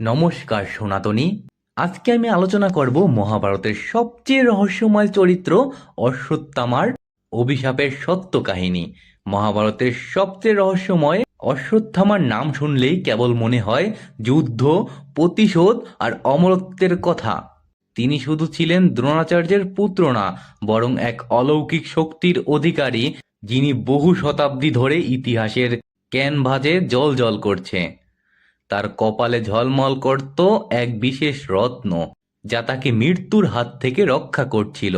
নমস্কার সনাতনী। আজকে আমি আলোচনা করব মহাভারতের সবচেয়ে রহস্যময় চরিত্র অশ্বত্থামার অভিশাপের সত্য কাহিনী। মহাভারতের সবচেয়ে রহস্যময় অশ্বত্থামার নাম শুনলেই কেবল মনে হয় যুদ্ধ, প্রতিশোধ আর অমরত্বের কথা। তিনি শুধু ছিলেন দ্রোণাচার্যের পুত্র না, বরং এক অলৌকিক শক্তির অধিকারী যিনি বহু শতাব্দী ধরে ইতিহাসের ক্যানভাসে জল জল করছে। তার কপালে ঝলমল করত এক বিশেষ রত্ন, যা তাকে মৃত্যুর হাত থেকে রক্ষা করছিল।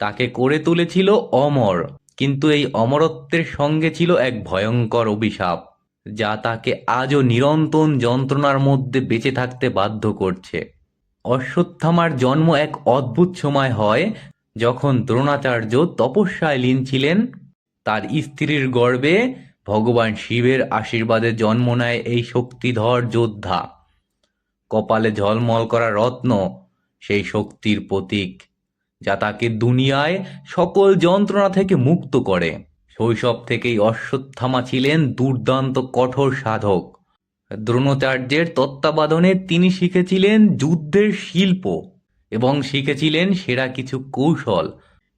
তাকে করে তুলেছিল অমর, কিন্তু এই অমরত্বের সঙ্গে ছিল এক ভয়ঙ্কর অভিশাপ, যা তাকে আজও নিরন্তন যন্ত্রণার মধ্যে বেঁচে থাকতে বাধ্য করছে। অশ্বত্থামার জন্ম এক অদ্ভুত সময় হয়, যখন দ্রোণাচার্য তপস্যায় লীন ছিলেন। তার স্ত্রীর গর্ভে ভগবান শিবের আশীর্বাদে জন্ম নেয় এই শক্তিধর যোদ্ধা। কপালে ঝলমল করা রত্ন সেই শক্তির প্রতীক, যা তাকে দুনিয়ায় সকল যন্ত্রণা থেকে মুক্ত করে। শৈশব থেকেই অশ্বত্থামা ছিলেন দুর্দান্ত কঠোর সাধক। দ্রোণাচার্যের তত্ত্বাবধানে তিনি শিখেছিলেন যুদ্ধের শিল্প এবং শিখেছিলেন সেরা কিছু কৌশল।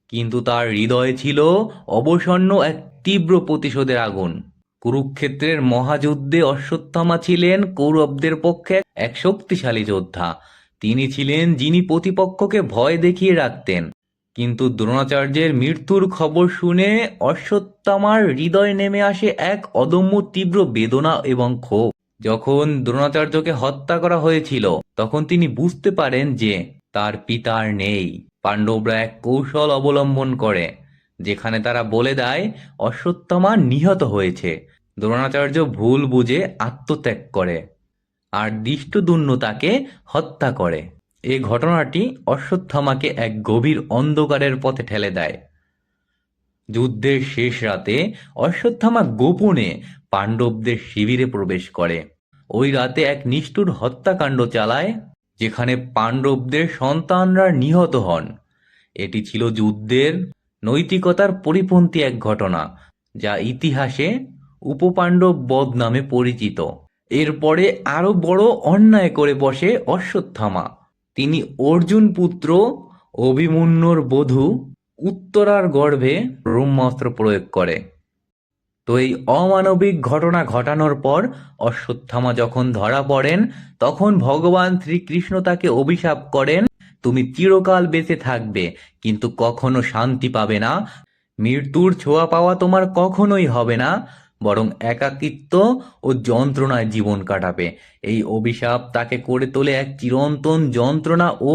কিন্তু তার হৃদয়ে ছিল অবসন্ন এক তীব্র প্রতিশোধের আগুন। কুরুক্ষেত্রের মহাযুদ্ধে অশ্বত্থামা ছিলেন কৌরবদের পক্ষে এক শক্তিশালী যোদ্ধা। তিনি ছিলেন যিনি প্রতিপক্ষকে ভয় দেখিয়ে রাখতেন। কিন্তু দ্রোণাচার্যের মৃত্যুর খবর শুনে অশ্বত্থামার হৃদয় নেমে আসে এক অদম্য তীব্র বেদনা এবং ক্ষোভ। যখন দ্রোণাচার্যকে হত্যা করা হয়েছিল, তখন তিনি বুঝতে পারেন যে তার পিতার নেই। পাণ্ডবরা এক কৌশল অবলম্বন করে। যেখানে তারা বলে দেয়, অশ্বত্থামা নিহত হয়েছে। দ্রোণাচার্য ভুল বুঝে আত্মত্যাগ করে আর দৃষ্টদুন্ন তাকে হত্যা করে। এ ঘটনাটি অশ্বত্থামাকে এক গভীর অন্ধকারের পথে ঠেলে দেয়। যুদ্ধের শেষ রাতে অশ্বত্থামা গোপনে পাণ্ডবদের শিবিরে প্রবেশ করে। ওই রাতে এক নিষ্ঠুর হত্যাকাণ্ড চালায়, যেখানে পাণ্ডবদের সন্তানরা নিহত হন। এটি ছিল যুদ্ধের নৈতিকতার পরিপন্থী এক ঘটনা, যা ইতিহাসে উপপাণ্ডব বধ নামে পরিচিত। এরপরে আরও বড় অন্যায় করে বসে অশ্বত্থামা। তিনি অর্জুন পুত্র অভিমন্যুর বধূ উত্তরার গর্ভে ব্রহ্মাস্ত্র প্রয়োগ করে। তো এই অমানবিক ঘটনা ঘটানোর পর অশ্বত্থামা যখন ধরা পড়েন, তখন ভগবান শ্রীকৃষ্ণ তাকে অভিশাপ করেন। তুমি চিরকাল বেঁচে থাকবে, কিন্তু কখনো শান্তি পাবে না। মৃত্যুর ছোঁয়া পাওয়া তোমার কখনোই হবে না, বরং একাকিত্ব ও যন্ত্রণায় জীবন কাটাবে। এই অভিশাপ তাকে করে তোলে এক চিরন্তন যন্ত্রণা ও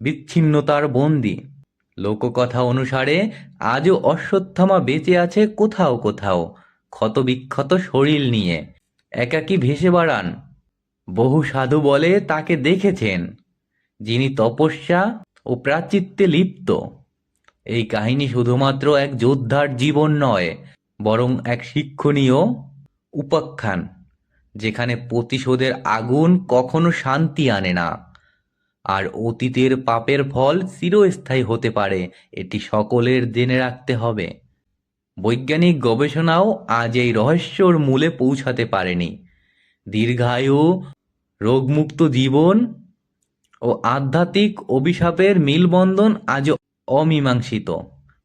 বিচ্ছিন্নতার বন্দি। লোককথা অনুসারে, আজও অশ্বত্থামা বেঁচে আছে কোথাও কোথাও, ক্ষতবিক্ষত শরীর নিয়ে। একাকী ভেসে বাড়ান। বহু সাধু বলে তাকে দেখেছেন। যিনি তপস্যা ও প্রাচিত্যে লিপ্ত। এই কাহিনী শুধুমাত্র এক যোদ্ধার জীবন নয়, বরং এক শিক্ষণীয় উপাখ্যান, যেখানে প্রতিশোধের আগুন কখনো শান্তি আনে না, আর অতীতের পাপের ফল চিরস্থায়ী হতে পারে, এটি সকলের জেনে রাখতে হবে। বৈজ্ঞানিক গবেষণাও আজ এই রহস্যর মূলে পৌঁছাতে পারেনি। দীর্ঘায়ু, রোগমুক্ত জীবন আধ্যাত্মিক অভিশাপের মিলবন্ধন আজও অমীমাংসিত।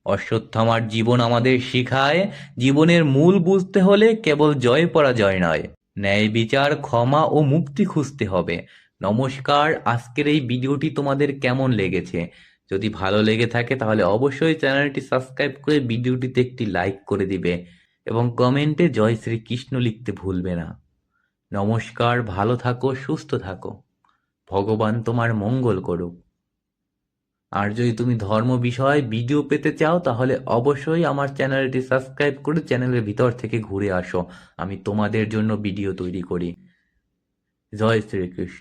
অশ্বত্থামার জীবন আমাদের শিখায়, জীবনের মূল বুঝতে হলে কেবল জয় পরাজয় নয়। ন্যায় বিচার, ক্ষমা ও মুক্তি খুঁজতে হবে। নমস্কার, আজকের এই ভিডিওটি তোমাদের কেমন লেগেছে? যদি ভালো লেগে থাকে তাহলে অবশ্যই চ্যানেলটি সাবস্ক্রাইব করে ভিডিওটিতে একটি লাইক করে দিবে এবং কমেন্টে জয় শ্রীকৃষ্ণ লিখতে ভুলবে না। নমস্কার, ভালো থাকো, সুস্থ থাকো। ভগবান তোমার মঙ্গল করুক। আর যদি তুমি ধর্ম বিষয়ে ভিডিও পেতে চাও, তাহলে অবশ্যই আমার চ্যানেলটি সাবস্ক্রাইব করে চ্যানেলের ভিতর থেকে ঘুরে আসো। আমি তোমাদের জন্য ভিডিও তৈরি করি। জয় শ্রীকৃষ্ণ।